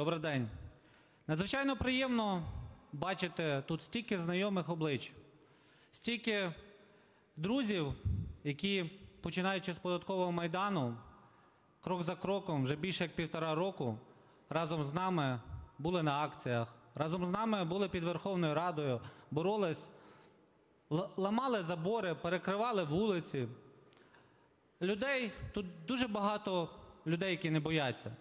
Добрий день. Надзвичайно приємно бачити тут стільки знайомих облич, стільки друзів, які, починаючи з податкового майдану, крок за кроком, вже більше як півтора року, разом з нами були на акціях, разом з нами були під Верховною Радою, боролись, ламали забори, перекривали вулиці. Людей тут дуже багато людей, які не бояться.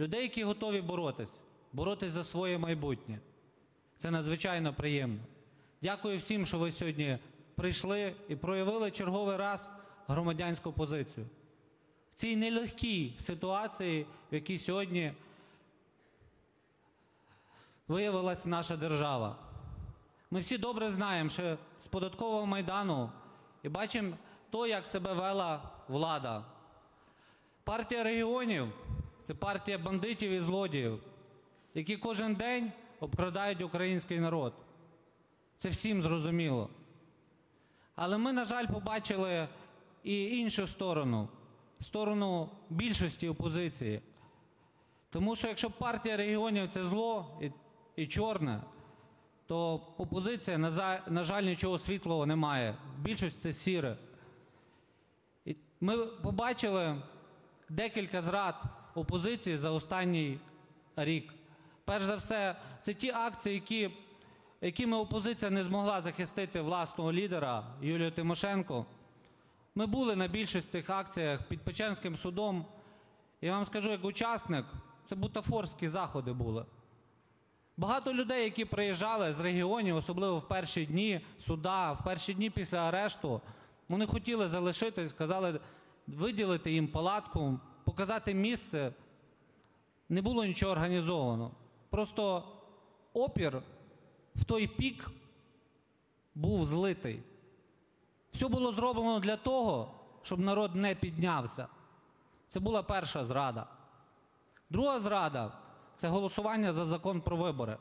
Людей, які готові боротись, боротись за своє майбутнє. Це надзвичайно приємно. Дякую всім, що ви сьогодні прийшли і проявили черговий раз громадянську позицію. В цій нелегкій ситуації, в якій сьогодні виявилась наша держава. Ми всі добре знаємо, що з податкового майдану і бачимо то, як себе вела влада. Партія регіонів це партія бандитів і злодіїв, які кожен день обкрадають український народ. Це всім зрозуміло. Але ми, на жаль, побачили і іншу сторону сторону більшості опозиції. Тому що якщо партія регіонів це зло і, і чорне, то опозиція, на, жаль, нічого світлого не має. Більшість це сіре. І ми побачили декілька зрад опозиції за останній рік. Перш за все, це ті акції, які, якими опозиція не змогла захистити власного лідера Юлію Тимошенко. Ми були на більшості тих акціях під Печенським судом. Я вам скажу, як учасник, це бутафорські заходи були. Багато людей, які приїжджали з регіонів, особливо в перші дні суда, в перші дні після арешту, вони хотіли залишитись, сказали виділити їм палатку, показати місце. Не було нічого організовано. Просто опір в той пік був злитий. Все було зроблено для того, щоб народ не піднявся. Це була перша зрада. Друга зрада це голосування за закон про вибори.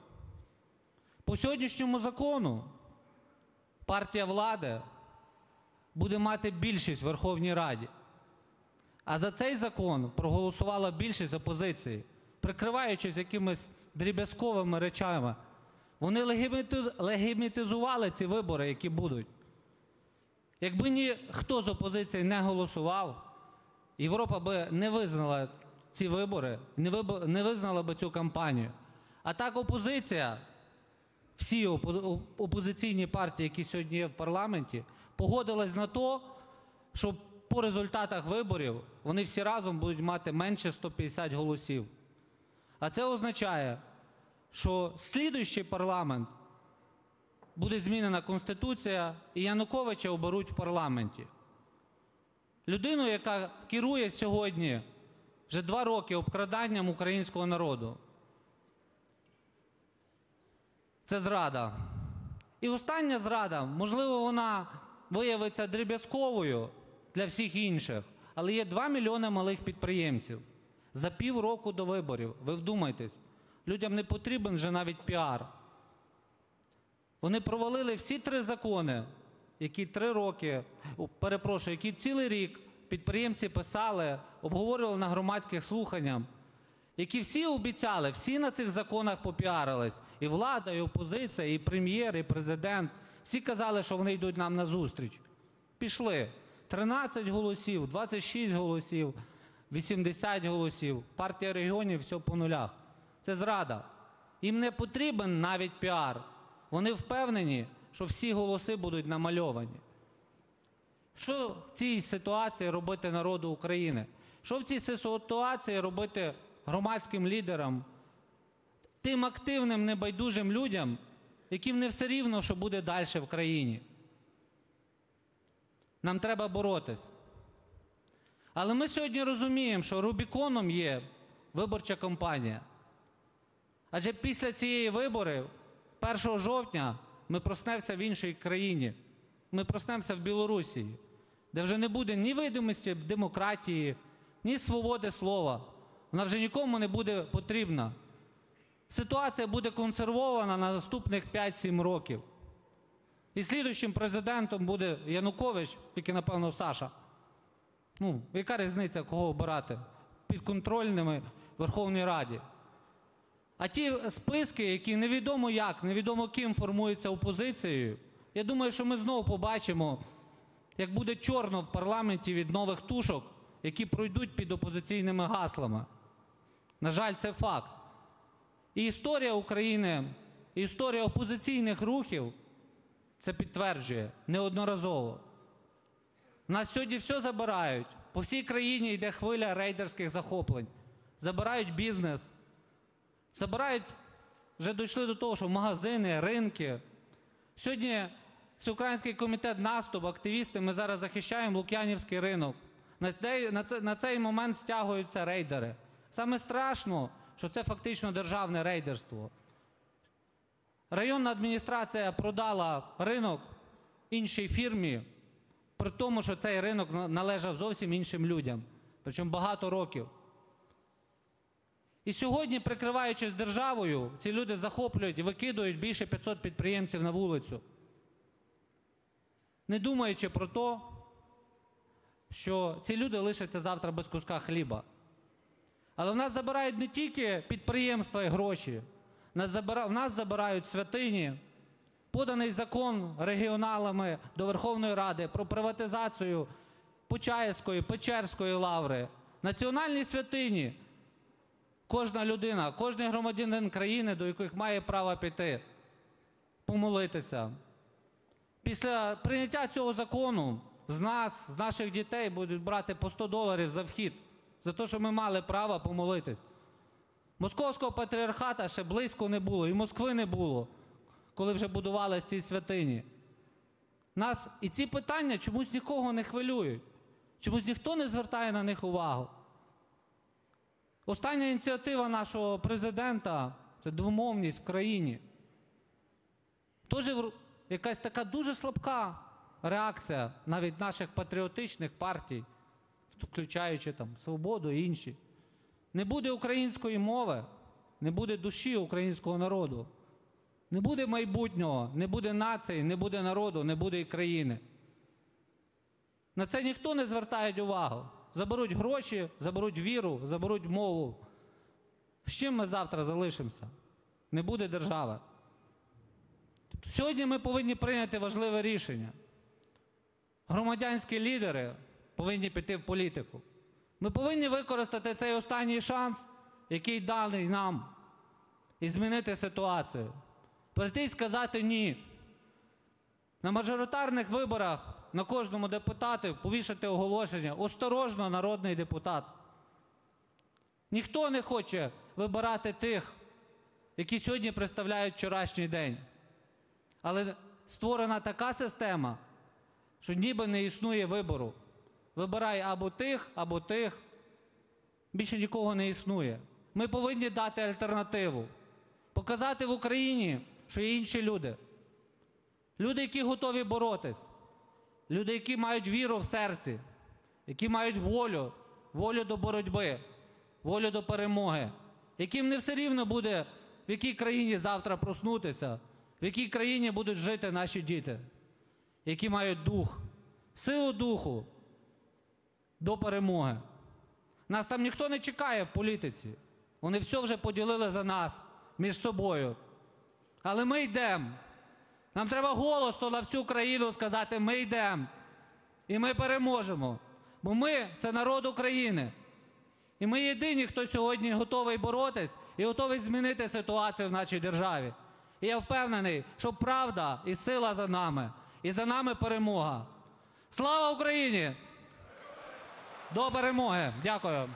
По сьогоднішньому закону партія влади буде мати більшість в Верховній Раді. А за цей закон проголосувала більшість опозиції, прикриваючись якимись дріб'язковими речами. Вони легімітизували ці вибори, які будуть. Якби ніхто з опозиції не голосував, Європа би не визнала ці вибори, не, визнала би цю кампанію. А так опозиція, всі опо- опозиційні партії, які сьогодні є в парламенті, погодились на то, що по результатах виборів вони всі разом будуть мати менше 150 голосів. А це означає, що слідуючий парламент буде змінена Конституція, і Януковича оберуть в парламенті. Людину, яка керує сьогодні вже два роки обкраданням українського народу. Це зрада. І остання зрада, можливо, вона виявиться дріб'язковою для всіх інших, але є 2 мільйони малих підприємців. За півроку до виборів, ви вдумайтесь, людям не потрібен вже навіть піар. Вони провалили всі три закони, які три роки, перепрошую, які цілий рік підприємці писали, обговорювали на громадських слуханнях, які всі обіцяли, всі на цих законах попіарились. І влада, і опозиція, і прем'єр, і президент. Всі казали, що вони йдуть нам на зустріч. Пішли. 13 голосів, 26 голосів, 80 голосів. Партія регіонів все по нулях. Це зрада. Їм не потрібен навіть піар. Вони впевнені, що всі голоси будуть намальовані. Що в цій ситуації робити народу України? Що в цій ситуації робити громадським лідерам, тим активним, небайдужим людям, яким не все рівно, що буде далі в країні? Нам треба боротись. Але ми сьогодні розуміємо, що Рубіконом є виборча кампанія. Адже після цієї вибори, 1 жовтня, ми проснемося в іншій країні. Ми проснемося в Білорусі, де вже не буде ні видимості демократії, ні свободи слова. Вона вже нікому не буде потрібна. Ситуація буде консервована на наступних 5-7 років. І слідуючим президентом буде Янукович, тільки, напевно, Саша. Ну, яка різниця, кого обирати? Підконтрольними Верховній Раді. А ті списки, які невідомо як, невідомо ким формуються опозицією, я думаю, що ми знову побачимо, як буде чорно в парламенті від нових тушок, які пройдуть під опозиційними гаслами. На жаль, це факт. І історія України, і історія опозиційних рухів це підтверджує неодноразово. Нас сьогодні все забирають. По всій країні йде хвиля рейдерських захоплень. Забирають бізнес. Забирають, вже дійшли до того, що магазини, ринки. Сьогодні Всеукраїнський комітет наступ, активісти, ми зараз захищаємо Лук'янівський ринок. На цей, на, це, на цей момент стягуються рейдери. Саме страшно, що це фактично державне рейдерство. Районна адміністрація продала ринок іншій фірмі, при тому, що цей ринок належав зовсім іншим людям, причому багато років. І сьогодні, прикриваючись державою, ці люди захоплюють і викидують більше 500 підприємців на вулицю, не думаючи про те, що ці люди лишаться завтра без куска хліба. Але в нас забирають не тільки підприємства і гроші. В нас забирають святині, поданий закон регіоналами до Верховної Ради про приватизацію Почаївської, Печерської лаври, національні святині. Кожна людина, кожен громадянин країни, до яких має право піти, помолитися. Після прийняття цього закону з нас, з наших дітей будуть брати по 100 доларів за вхід, за те, що ми мали право помолитись. Московського патріархата ще близько не було, і Москви не було, коли вже будували ці святині. Нас і ці питання чомусь нікого не хвилюють, чомусь ніхто не звертає на них увагу. Остання ініціатива нашого президента це двомовність в країні. Теж якась така дуже слабка реакція навіть наших патріотичних партій, включаючи там свободу і інші. Не буде української мови, не буде душі українського народу, не буде майбутнього, не буде нації, не буде народу, не буде і країни. На це ніхто не звертає увагу. Заберуть гроші, заберуть віру, заберуть мову. З чим ми завтра залишимося? Не буде держави. Тобто Сьогодні ми повинні прийняти важливе рішення. Громадянські лідери повинні піти в політику. Ми повинні використати цей останній шанс, який даний нам, і змінити ситуацію. Прийти і сказати ні. На мажоритарних виборах на кожному депутаті повішати оголошення осторожно, народний депутат. Ніхто не хоче вибирати тих, які сьогодні представляють вчорашній день. Але створена така система, що ніби не існує вибору. Вибирай або тих, або тих. Більше нікого не існує. Ми повинні дати альтернативу. Показати в Україні, що є інші люди. Люди, які готові боротись. Люди, які мають віру в серці, які мають волю, волю до боротьби, волю до перемоги, яким не все рівно буде, в якій країні завтра проснутися, в якій країні будуть жити наші діти, які мають дух, силу духу до перемоги. Нас там ніхто не чекає в політиці. Вони все вже поділили за нас між собою. Але ми йдемо. Нам треба голосно на всю країну сказати: ми йдемо. І ми переможемо. Бо ми це народ України. І ми єдині, хто сьогодні готовий боротись і готовий змінити ситуацію в нашій державі. І я впевнений, що правда і сила за нами, і за нами перемога. Слава Україні! До перемоги! Дякую.